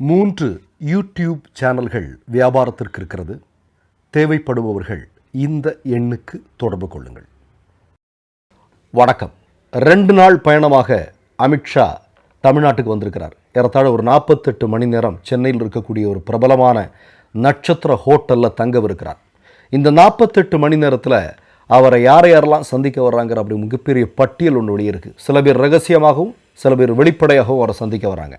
மூன்று யூடியூப் சேனல்கள் வியாபாரத்திற்கு இருக்கிறது. தேவைப்படுபவர்கள் இந்த எண்ணுக்கு தொடர்பு கொள்ளுங்கள். வணக்கம். ரெண்டு நாள் பயணமாக அமித்ஷா தமிழ்நாட்டுக்கு வந்திருக்கிறார். ஏறத்தாழ ஒரு நாற்பத்தெட்டு மணி நேரம் சென்னையில் இருக்கக்கூடிய ஒரு பிரபலமான நட்சத்திர ஹோட்டலில் தங்கவிருக்கிறார். இந்த நாற்பத்தெட்டு மணி நேரத்தில் அவரை யார் யாரெல்லாம் சந்திக்க வர்றாங்கிற அப்படி மிகப்பெரிய பட்டியல் ஒன்று வெளியே இருக்குது சில பேர் ரகசியமாகவும் சில பேர் வெளிப்படையாகவும் அவரை சந்திக்க வராங்க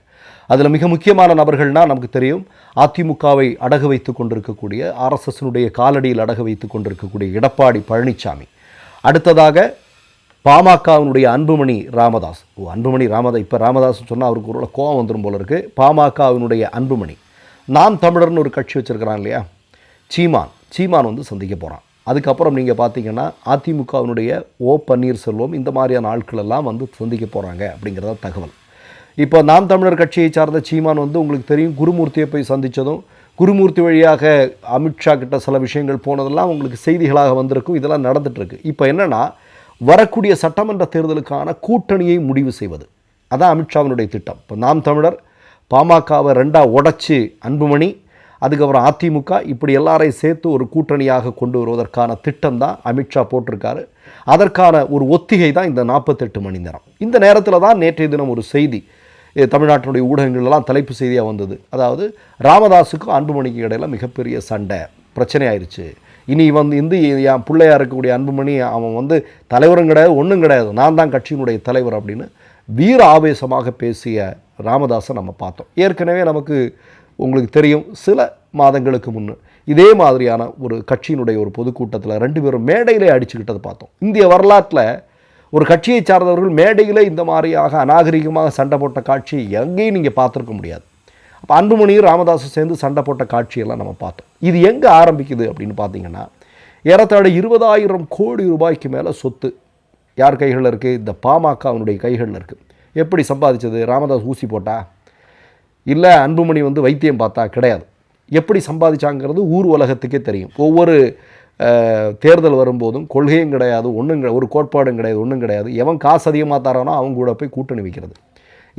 அதில் மிக முக்கியமான நபர்கள்னால் நமக்கு தெரியும் அதிமுகவை அடகு வைத்து கொண்டிருக்கக்கூடிய ஆர்எஸ்எஸ்னுடைய காலடியில் அடகு வைத்து கொண்டிருக்கக்கூடிய எடப்பாடி பழனிசாமி அடுத்ததாக பாமகவினுடைய அன்புமணி ராமதாஸ். ஓ அன்புமணி ராமதாஸ் இப்போ ராமதாஸ் சொன்னால் அவருக்கு ஒரு கோவம் வந்துடும் போல இருக்குது பாமகவினுடைய அன்புமணி. நாம் தமிழர்னு ஒரு கட்சி வச்சுருக்கிறான் இல்லையா? சீமான். சீமான் வந்து சந்திக்க போகிறான் அதுக்கப்புறம் நீங்கள் பார்த்தீங்கன்னா அதிமுகவினுடைய ஓ பன்னீர்செல்வம் இந்த மாதிரியான ஆட்கள் எல்லாம் வந்து சந்திக்க போகிறாங்க அப்படிங்கிறத தகவல். இப்போ நாம் தமிழர் கட்சியை சார்ந்த சீமான் வந்து உங்களுக்கு தெரியும் குருமூர்த்தியை போய் சந்தித்ததும் குருமூர்த்தி வழியாக அமித்ஷா கிட்ட சில விஷயங்கள் போனதெல்லாம் உங்களுக்கு செய்திகளாக வந்திருக்கும் இதெல்லாம் நடந்துகிட்ருக்கு இப்போ என்னென்னா வரக்கூடிய சட்டமன்ற தேர்தலுக்கான கூட்டணியை முடிவு செய்வது. அதான் அமித்ஷாவினுடைய திட்டம். இப்போ நாம் தமிழர் பாமகவை ரெண்டாக உடச்சி அன்புமணி அதுக்கப்புறம் அதிமுக இப்படி எல்லாரையும் சேர்த்து ஒரு கூட்டணியாக கொண்டு வருவதற்கான திட்டம் தான் அமித்ஷா போட்டிருக்காரு. அதற்கான ஒரு ஒத்திகை தான் இந்த நாற்பத்தெட்டு மணி நேரம். இந்த நேரத்தில் தான் நேற்றைய தினம் ஒரு செய்தி தமிழ்நாட்டினுடைய ஊடகங்கள்லாம் தலைப்பு செய்தியாக வந்தது. அதாவது ராமதாஸுக்கும் அன்புமணிக்கு இடையில மிகப்பெரிய சண்டை. பிரச்சனை ஆயிடுச்சு இனி வந்து இந்த என் பிள்ளையாக இருக்கக்கூடிய அன்புமணி அவன் வந்து தலைவரும் கிடையாது ஒன்றும் கிடையாது. நான் தான் கட்சியினுடைய தலைவர் அப்படின்னு வீர ஆவேசமாக பேசிய ராமதாஸை நம்ம பார்த்தோம். ஏற்கனவே நமக்கு உங்களுக்கு தெரியும் சில மாதங்களுக்கு முன்னு இதே மாதிரியான ஒரு கட்சியினுடைய ஒரு பொதுக்கூட்டத்தில் ரெண்டு பேரும் மேடையிலே அடிச்சுக்கிட்டதை பார்த்தோம். இந்திய வரலாற்றில் ஒரு கட்சியை சார்ந்தவர்கள் மேடையில் இந்த மாதிரியாக அநாகரிகமாக சண்டை போட்ட காட்சி எங்கேயும் நீங்கள் பார்த்துருக்க முடியாது. அப்போ அன்புமணியும் ராமதாஸும் சேர்ந்து சண்டை போட்ட காட்சியெல்லாம் நம்ம பார்த்தோம். இது எங்கே ஆரம்பிக்குது அப்படின்னு பார்த்தீங்கன்னா ஏறத்தாழ இருபதாயிரம் கோடி ரூபாய்க்கு மேலே சொத்து யார் கைகளில் இருக்குது இந்த பாமகவினுடைய கைகளில் இருக்குது எப்படி சம்பாதிச்சது? ராமதாஸ் ஊசி போட்டா? இல்லை அன்புமணி வந்து வைத்தியம் பார்த்தா? கிடையாது. எப்படி சம்பாதிச்சாங்கிறது ஊர் உலகத்துக்கே தெரியும். ஒவ்வொரு தேர்தல் வரும்போதும் கொள்கையும் கிடையாது ஒன்றும் கிடையாது ஒரு கோட்பாடும் கிடையாது ஒன்றும் கிடையாது. எவன் காசு அதிகமாக தரானோ அவங்க கூட போய் கூட்டணி வைக்கிறது.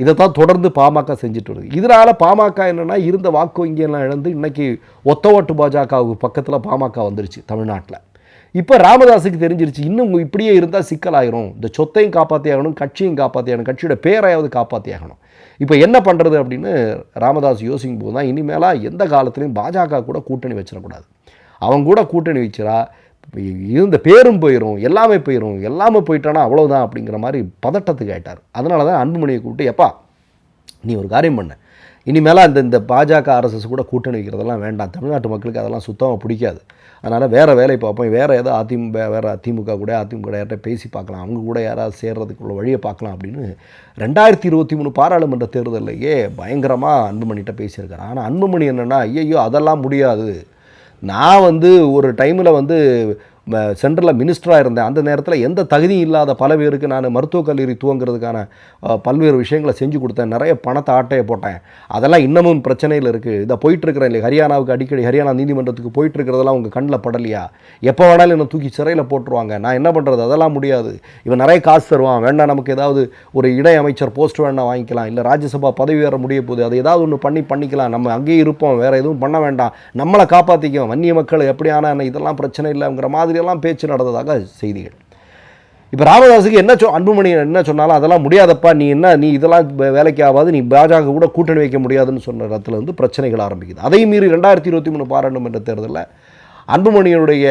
இதைத்தான் தொடர்ந்து பாமக செஞ்சுட்டு வருது. இதனால் பாமக என்னென்னா இருந்த வாக்கு வங்கியெல்லாம் இழந்து இன்றைக்கி ஒத்த ஓட்டு பாஜகவுக்கு பக்கத்தில் பாமக வந்துருச்சு தமிழ்நாட்டில். இப்போ ராமதாஸுக்கு தெரிஞ்சிருச்சு இன்னும் இப்படியே இருந்தால் சிக்கலாயிரும். இந்த சொத்தையும் காப்பாற்றி ஆகணும் கட்சியும் காப்பாற்றி ஆகணும் கட்சியோட பேரையாவது காப்பாற்றி ஆகணும். இப்போ என்ன பண்ணுறது அப்படின்னு ராமதாஸ் யோசிக்கும் போது தான் இனிமேலாக எந்த காலத்துலையும் பாஜக கூட கூட்டணி வச்சிடக்கூடாது. அவங்க கூட கூட்டணி வச்சிரா இருந்த பேரும் போயிடும் எல்லாமே போயிடும் எல்லாமே போயிட்டானா அவ்வளோதான் அப்படிங்கிற மாதிரி பதட்டத்துக்கு ஆயிட்டார். அதனால தான் அன்புமணியை கூப்பிட்டு எப்பா நீ ஒரு காரியம் பண்ண. இனிமேலாம் அந்த இந்த பாஜக ஆர்எஸ்எஸ் கூட கூட்டணி வைக்கிறதெல்லாம் வேண்டாம். தமிழ்நாட்டு மக்களுக்கு அதெல்லாம் சுத்தமாக பிடிக்காது. அதனால் வேறு வேலை பார்ப்போம். வேறு ஏதோ அதிமுக வேறு அதிமுக கூட அதிமுக யார்கிட்ட பேசி பார்க்கலாம். அவங்க கூட யாராவது சேர்கிறதுக்குள்ள வழியை பார்க்கலாம் அப்படின்னு ரெண்டாயிரத்தி இருபத்தி மூணு பாராளுமன்ற தேர்தலையே பயங்கரமாக அன்புமணிகிட்ட பேசியிருக்காரு. ஆனால் அன்புமணி என்னென்னா ஐயையோ அதெல்லாம் முடியாது. நான் வந்து ஒரு டைமில் வந்து சென்ட்ரலில் மினிஸ்டராக இருந்தேன். அந்த நேரத்தில் எந்த தகுதியும் இல்லாத பல பேருக்கு நான் மருத்துவக் கல்லூரி துவங்கிறதுக்கான பல்வேறு விஷயங்களை செஞ்சு கொடுத்தேன். நிறைய பணத்தை ஆட்டையை போட்டேன். அதெல்லாம் இன்னமும் பிரச்சனையில் இருக்குது இதை போயிட்டுருக்கிறேன் இல்லை ஹரியானாவுக்கு அடிக்கடி ஹரியானா நீதிமன்றத்துக்கு போயிட்டு இருக்கிறதெல்லாம் உங்கள் கண்ணில் படலையா? எப்போ வேணாலும் என்னை தூக்கி சிறையில் போட்டுருவாங்க. நான் என்ன பண்ணுறது அதெல்லாம் முடியாது. இவன் நிறைய காசு தருவான். வேண்டாம் நமக்கு ஏதாவது ஒரு இடையமைச்சர் போஸ்ட் வேணால் வாங்கிக்கலாம். இல்லை ராஜ்யசபா பதவி வேற முடிய போகுது. அது ஏதாவது ஒன்று பண்ணி பண்ணிக்கலாம். நம்ம அங்கேயே இருப்போம். வேறு எதுவும் பண்ண வேண்டாம். நம்மளை காப்பாற்றிக்கும் வன்னிய மக்கள் எப்படியான இதெல்லாம் பிரச்சனை இல்லைங்கிற மாதிரி மாதிரியெல்லாம் பேச்சு நடந்ததாக செய்திகள். இப்போ ராமதாஸுக்கு என்ன சொ அன்புமணி என்ன சொன்னாலும் அதெல்லாம் முடியாதப்பா நீ என்ன நீ இதெல்லாம் வேலைக்கு ஆகாது நீ பாஜக கூட கூட்டணி வைக்க முடியாதுன்னு சொன்ன இடத்துல வந்து பிரச்சனைகள் ஆரம்பிக்குது. அதை மீறி ரெண்டாயிரத்தி இருபத்தி மூணு பாராளுமன்ற தேர்தலில் அன்புமணியுடைய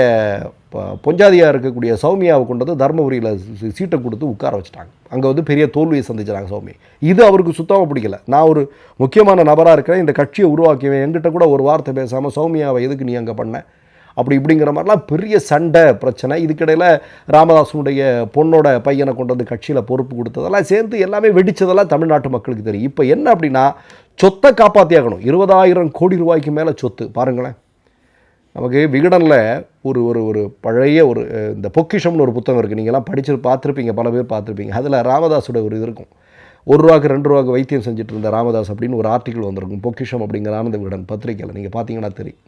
பொஞ்சாதியாக இருக்கக்கூடிய சௌமியாவை கொண்டு வந்து சீட்டை கொடுத்து உட்கார வச்சுட்டாங்க. அங்கே வந்து பெரிய தோல்வியை சந்திச்சாங்க சௌமி. இது அவருக்கு சுத்தமாக பிடிக்கல. நான் ஒரு முக்கியமான நபராக இருக்கிறேன் இந்த கட்சியை உருவாக்கியவன் என்கிட்ட கூட ஒரு வார்த்தை பேசாமல் சௌமியாவை எதுக்கு நீ அங்கே பண்ண? அப்படி இப்படிங்கிற மாதிரிலாம் பெரிய சண்டை பிரச்சனை. இதுக்கிடையில் ராமதாசனுடைய பொண்ணோட பையனை கொண்டு வந்து கட்சியில் பொறுப்பு கொடுத்ததெல்லாம் சேர்ந்து எல்லாமே வெடிச்சதெல்லாம் தமிழ்நாட்டு மக்களுக்கு தெரியும். இப்போ என்ன அப்படின்னா சொத்தை காப்பாற்றியாகணும் இருபதாயிரம் கோடி ரூபாய்க்கு மேலே சொத்து. பாருங்களேன். நமக்கு விகடனில் ஒரு ஒரு ஒரு பழைய ஒரு இந்த பொக்கிஷம்னு ஒரு புத்தகம் இருக்குது நீங்கள்லாம் படிச்சு பார்த்துருப்பீங்க பல பேர் பார்த்துருப்பீங்க. அதில் ராமதாஸோட ஒரு இது இருக்கும். ஒரு ரூபாக்கு ரெண்டு ரூபாக்கு வைத்தியம் செஞ்சுட்டு இருந்த ராமதாஸ் அப்படின்னு ஒரு ஆர்டிக்கல் வந்திருக்கும். பொக்கிஷம் அப்படிங்கிற ஆனந்த விகடன் பத்திரிக்கையில் நீங்கள் பார்த்தீங்கன்னா தெரியும்.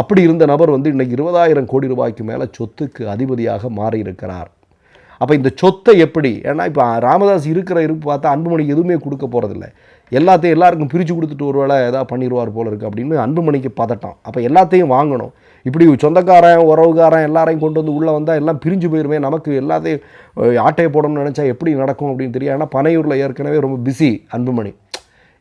அப்படி இருந்த நபர் வந்து இன்றைக்கி இருபதாயிரம் கோடி ரூபாய்க்கு மேலே சொத்துக்கு அதிபதியாக மாறி இருக்கிறார் அப்போ இந்த சொத்தை எப்படி? ஏன்னா இப்போ ராமதாஸ் இருக்கிற இருப்பு பார்த்தா அன்புமணிக்கு எதுவுமே கொடுக்க போகிறதில்ல எல்லாத்தையும் எல்லாருக்கும் பிரித்து கொடுத்துட்டு ஒரு வேளை ஏதாவது பண்ணிடுவார் போல இருக்குது அப்படின்னு அன்புமணிக்கு பதட்டம். அப்போ எல்லாத்தையும் வாங்கணும். இப்படி சொந்தக்காரன் உறவுக்காரன் எல்லாரையும் கொண்டு வந்து உள்ளே வந்தால் எல்லாம் பிரிஞ்சு போயிருமே நமக்கு எல்லாத்தையும் ஆட்டையை போடணும்னு நினச்சா எப்படி நடக்கும் அப்படின்னு தெரியும் ஏன்னா பனையூரில் ஏற்கனவே ரொம்ப பிஸி அன்புமணி.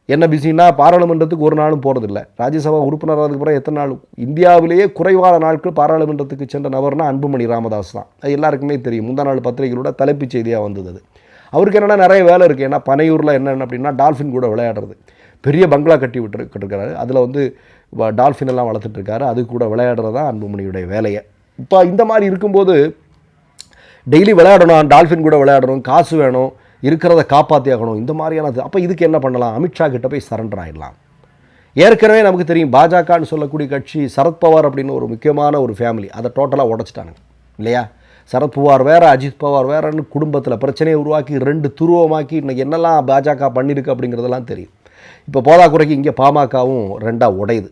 என்ன பிஸின்னா பாராளுமன்றத்துக்கு ஒரு நாளும் போகிறதில்ல ராஜ்யசபா உறுப்பினரானதுக்கு அப்புறம் எத்தனை நாள்? இந்தியாவிலேயே குறைவான நாட்கள் பாராளுமன்றத்துக்கு சென்ற நபர்னா அன்புமணி ராமதாஸ் தான். அது எல்லாருக்குமே தெரியும். முந்தா நாள் பத்திரிகைகளோட தலைப்புச் செய்தியாக வந்தது அது. அவருக்கு என்னென்னா நிறைய வேலை இருக்குது ஏன்னா பனையூரில் என்னென்ன அப்படின்னா டால்ஃபின் கூட விளையாடுறது. பெரிய பங்களா கட்டி விட்டு கட்டிருக்காரு அதில் வந்து டால்ஃபின் எல்லாம் வளர்த்துட்ருக்காரு. அது கூட விளையாடுறது தான் அன்புமணியுடைய வேலையை. இப்போ இந்த மாதிரி இருக்கும்போது டெய்லி விளையாடணும் டால்ஃபின் கூட விளையாடணும் காசு வேணும் இருக்கிறத காப்பாற்றியாகணும் இந்த மாதிரியானது அப்போ இதுக்கு என்ன பண்ணலாம்? அமித்ஷா கிட்ட போய் சரண்டர் ஆகிடலாம் ஏற்கனவே நமக்கு தெரியும் பாஜகன்னு சொல்லக்கூடிய கட்சி சரத்பவார் அப்படின்னு ஒரு முக்கியமான ஒரு ஃபேமிலி அதை டோட்டலாக உடைச்சிட்டானுங்க. இல்லையா? சரத்பவார் வேறு அஜித் பவார் வேறன்னு குடும்பத்தில் பிரச்சனையை உருவாக்கி ரெண்டு துருவமாக்கி இன்றைக்கி என்னெல்லாம் பாஜக பண்ணியிருக்கு அப்படிங்கிறதெல்லாம் தெரியும். இப்போ போதாக்குறைக்கு இங்கே பாமகவும் ரெண்டாக உடையுது.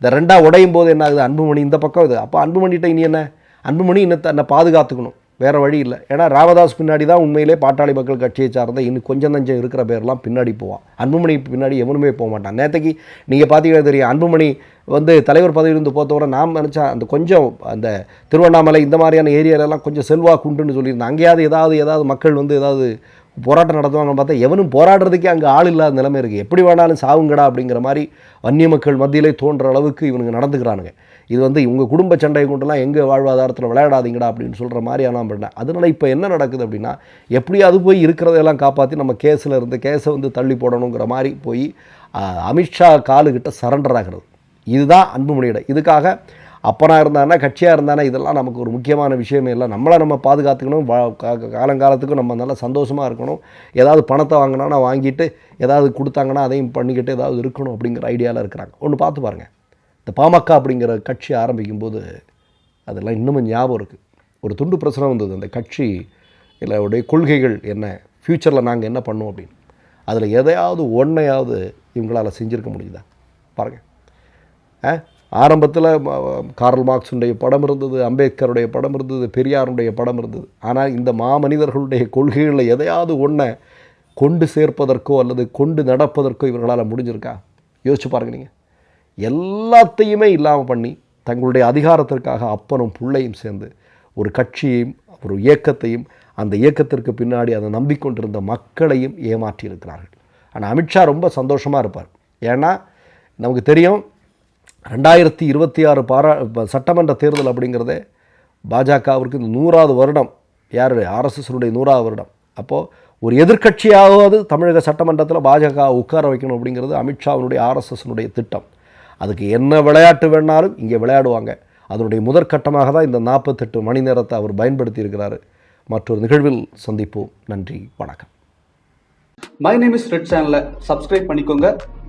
இந்த ரெண்டாக உடையும் போது என்ன ஆகுது அன்புமணி இந்த பக்கம் இது. அப்போ அன்புமணிகிட்ட இனி என்ன? அன்புமணி இன்னும் தன்னை பாதுகாத்துக்கணும். வேறு வழி இல்லை. ஏன்னா ராமதாஸ் பின்னாடி தான் உண்மையிலே பாட்டாளி மக்கள் கட்சியை சார்ந்த இன்னும் கொஞ்சம் நஞ்சம் இருக்கிற பேர்லாம் பின்னாடி போவான். அன்புமணி பின்னாடி எவனுமே போக மாட்டான். நேற்றுக்கு நீங்கள் பார்த்தீங்கன்னா தெரியும் அன்புமணி வந்து தலைவர் பதவியிலிருந்து போத்தவரை நாம் நினச்சா அந்த கொஞ்சம் அந்த திருவண்ணாமலை இந்த மாதிரியான ஏரியாலெல்லாம் கொஞ்சம் செல்வாக்கு உண்டுன்னு சொல்லியிருந்தேன். அங்கேயாவது ஏதாவது ஏதாவது மக்கள் வந்து ஏதாவது போராட்டம் நடத்துவாங்கன்னு பார்த்தா எவனும் போராடுறதுக்கே அங்கே ஆள் இல்லாத நிலைமை இருக்குது எப்படி வேணாலும் சாவுங்கடா அப்படிங்கிற மாதிரி வன்னிய மக்கள் மத்தியிலே தோன்ற அளவுக்கு இவனுங்க நடந்துக்கிறானுங்க. இது வந்து இவங்க குடும்ப சண்டையை கொண்டுலாம் எங்கள் வாழ்வாதாரத்தில் விளையாடாதீங்கடா அப்படின்னு சொல்கிற மாதிரியான பண்ணேன் அதனால் இப்போ என்ன நடக்குது அப்படின்னா எப்படியாவது போய் இருக்கிறதெல்லாம் காப்பாற்றி நம்ம கேஸில் இருந்து கேஸை வந்து தள்ளி போடணுங்கிற மாதிரி போய் அமித்ஷா காலுக்கிட்ட சரண்டர் ஆகிறது. இதுதான் அன்புமணியிடம். இதுக்காக அப்பனா இருந்தானா கட்சியாக இருந்தானா இதெல்லாம் நமக்கு ஒரு முக்கியமான விஷயமே இல்லை. நம்மளை நம்ம பாதுகாத்துக்கணும். வா- காலங்காலத்துக்கும் நம்ம நல்லா சந்தோஷமாக இருக்கணும். ஏதாவது பணத்தை வாங்கினா வாங்கிட்டு ஏதாவது கொடுத்தாங்கன்னா அதையும் பண்ணிக்கிட்டு ஏதாவது இருக்கணும் அப்படிங்கிற ஐடியாவில் இருக்கிறாங்க. ஒன்று பார்த்து பாருங்கள் இந்த பாமக அப்படிங்கிற கட்சி ஆரம்பிக்கும் போது அதெல்லாம் இன்னமும் ஞாபகம் இருக்குது ஒரு துண்டு பிரச்சனை வந்தது. அந்த கட்சி இல்லை உடைய கொள்கைகள் என்ன? ஃப்யூச்சரில் நாங்கள் என்ன பண்ணுவோம் அப்படின்னு. அதில் எதையாவது ஒன்றையாவது இவங்களால் செஞ்சுருக்க முடியுதா பாருங்கள் ஆ? ஆரம்பத்தில் கார்ல் மார்க்ஸுடைய படம் இருந்தது அம்பேத்கருடைய படம் இருந்தது பெரியாருடைய படம் இருந்தது. ஆனால் இந்த மாமனிதர்களுடைய கொள்கைகளில் எதையாவது ஒன்றை கொண்டு சேர்ப்பதற்கோ அல்லது கொண்டு நடப்பதற்கோ இவர்களால் முடிஞ்சிருக்கா? யோசிச்சு பாருங்க நீங்கள் எல்லாத்தையுமே இல்லாமல் பண்ணி தங்களுடைய அதிகாரத்திற்காக அப்பனும் பிள்ளையும் சேர்ந்து ஒரு கட்சியையும் ஒரு இயக்கத்தையும் அந்த இயக்கத்திற்கு பின்னாடி அதை நம்பிக்கொண்டிருந்த மக்களையும் ஏமாற்றி இருக்கிறார்கள் ஆனால் அமித்ஷா ரொம்ப சந்தோஷமாக இருப்பார். ஏன்னா நமக்கு தெரியும் ரெண்டாயிரத்தி இருபத்தி ஆறு பாரா சட்டமன்ற தேர்தல் அப்படிங்கிறதே பாஜகவிற்கு இந்த நூறாவது வருடம். யார் ஆர்எஸ்எஸ்னுடைய நூறாவது வருடம். அப்போது ஒரு எதிர்க்கட்சியாவது தமிழக சட்டமன்றத்தில் பாஜக உட்கார வைக்கணும் அப்படிங்கிறது அமித்ஷாவினுடைய ஆர்எஸ்எஸ்னுடைய திட்டம். அதுக்கு என்ன விளையாட்டு வேணாலும் இங்கே விளையாடுவாங்க. அதனுடைய முதற்கட்டமாக தான் இந்த நாற்பத்தெட்டு மணி நேரத்தை அவர் பயன்படுத்தி இருக்கிறாரு மற்றொரு நிகழ்வில் சந்திப்போம். நன்றி. வணக்கம். மை நேம் இஸ் ரெட் சேனலை சப்ஸ்கிரைப் பண்ணிக்கோங்க.